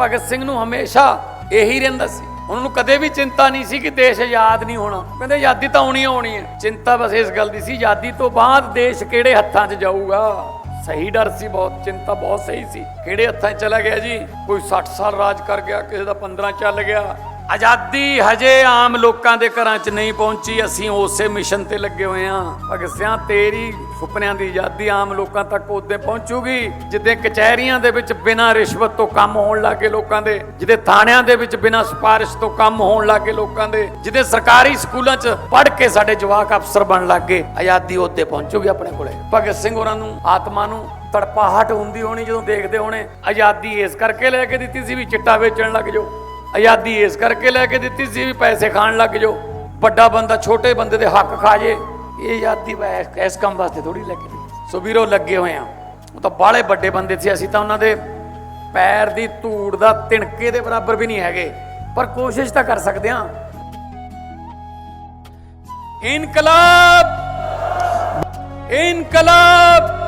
ਭਗਤ ਸਿੰਘ ਨੂੰ ਹਮੇਸ਼ਾ ਇਹੀ ਰਹਿੰਦਾ ਸੀ। ਉਹਨਾਂ ਨੂੰ ਕਦੇ ਵੀ ਚਿੰਤਾ ਨਹੀਂ ਸੀ ਕਿ ਦੇਸ਼ ਆਜ਼ਾਦ ਨਹੀਂ ਹੋਣਾ। ਕਹਿੰਦੇ ਆਜ਼ਾਦੀ ਤਾਂ ਆਉਣੀ ਆਉਣੀ ਹੈ। ਚਿੰਤਾ ਬਸ ਇਸ ਗੱਲ ਦੀ ਸੀ, ਆਜ਼ਾਦੀ ਤੋਂ ਬਾਅਦ ਦੇਸ਼ ਕਿਹੜੇ ਹੱਥਾਂ 'ਚ ਜਾਊਗਾ? ਸਹੀ ਡਰ ਸੀ ਬਹੁਤ, ਚਿੰਤਾ ਬਹੁਤ ਸਹੀ ਸੀ। ਕਿਹੜੇ ਹੱਥਾਂ 'ਚ ਚਲਾ ਗਿਆ ਜੀ? ਕੋਈ 60 ਸਾਲ ਰਾਜ ਕਰ ਗਿਆ, ਕਿਸੇ ਦਾ 15 ਚੱਲ ਗਿਆ। ਆਜ਼ਾਦੀ ਹਜੇ ਆਮ ਲੋਕਾਂ ਦੇ ਘਰਾਂ 'ਚ ਨਹੀਂ ਪਹੁੰਚੀ। ਅਸੀਂ ਉਸੇ ਮਿਸ਼ਨ ਤੇ ਲੱਗੇ ਹੋਏ ਆਂ। ਭਗਤ ਸਿਆਂ, ਤੇਰੀ, ਸੁਪਨਿਆਂ ਦੀ ਆਜ਼ਾਦੀ ਆਮ ਲੋਕਾਂ ਤੱਕ ਉਦੋਂ ਪਹੁੰਚੂਗੀ, ਜਿੱਦੇ ਕਚਹਿਰੀਆਂ ਦੇ ਵਿੱਚ ਬਿਨਾਂ ਰਿਸ਼ਵਤ ਤੋਂ ਕੰਮ ਹੋਣ ਲੱਗੇ ਲੋਕਾਂ ਦੇ, ਜਿੱਦੇ ਥਾਣਿਆਂ ਦੇ ਵਿੱਚ ਬਿਨਾਂ ਸਿਫਾਰਿਸ਼ ਤੋਂ ਕੰਮ ਹੋਣ ਲੱਗੇ ਲੋਕਾਂ ਦੇ, ਜਿੱਦੇ ਸਰਕਾਰੀ ਸਕੂਲਾਂ 'ਚ ਪੜ੍ਹ ਕੇ ਸਾਡੇ ਜਵਾਕ ਅਫਸਰ ਬਣ ਲੱਗੇ, ਆਜ਼ਾਦੀ ਉੱਤੇ ਪਹੁੰਚੂਗੀ ਆਪਣੇ ਕੋਲੇ। ਭਗਤ ਸਿੰਘ ਹੋਰਾਂ ਨੂੰ, ਆਤਮਾ ਨੂੰ ਤੜਪਾਹਟ ਹੁੰਦੀ ਹੋਣੀ ਜਦੋਂ ਦੇਖਦੇ ਹੋਣੇ, ਆਜ਼ਾਦੀ ਇਸ ਕਰਕੇ ਲੈ ਕੇ ਦਿੱਤੀ ਸੀ ਵੀ ਚਿੱਟਾ ਵੇਚਣ ਲੱਗ ਜਾਓ। ਆਜ਼ਾਦੀ ਇਸ ਕਰਕੇ ਲੈ ਕੇ ਦਿੱਤੀ ਸੀ ਵੀ ਪੈਸੇ ਖਾਣ ਲੱਗ ਜਾਓ। ਵੱਡਾ ਬੰਦਾ ਛੋਟੇ ਬੰਦੇ ਦੇ ਹੱਕ ਖਾ ਜੇ। ਇਹ ਆਜ਼ਾਦੀ ਇਸ- ਕੰਮ ਵਾਸਤੇ ਥੋੜੀ ਲੈ ਕੇ ਦਿੱਤੀ। ਸੋ ਵੀਰੋ, ਲੱਗੇ ਹੋਏ ਆ। ਉਹ ਤਾਂ ਬਾਹਲੇ ਵੱਡੇ ਬੰਦੇ ਸੀ, ਅਸੀਂ ਤਾਂ ਉਹਨਾਂ ਦੇ ਪੈਰ ਦੀ ਧੂੜ ਦਾ ਤਿਣਕੇ ਦੇ ਬਰਾਬਰ ਵੀ ਨਹੀਂ ਹੈਗੇ। ਪਰ ਕੋਸ਼ਿਸ਼ ਤਾਂ ਕਰ ਸਕਦੇ ਹਾਂ। ਇਨਕਲਾਬ! ਇਨਕਲਾਬ!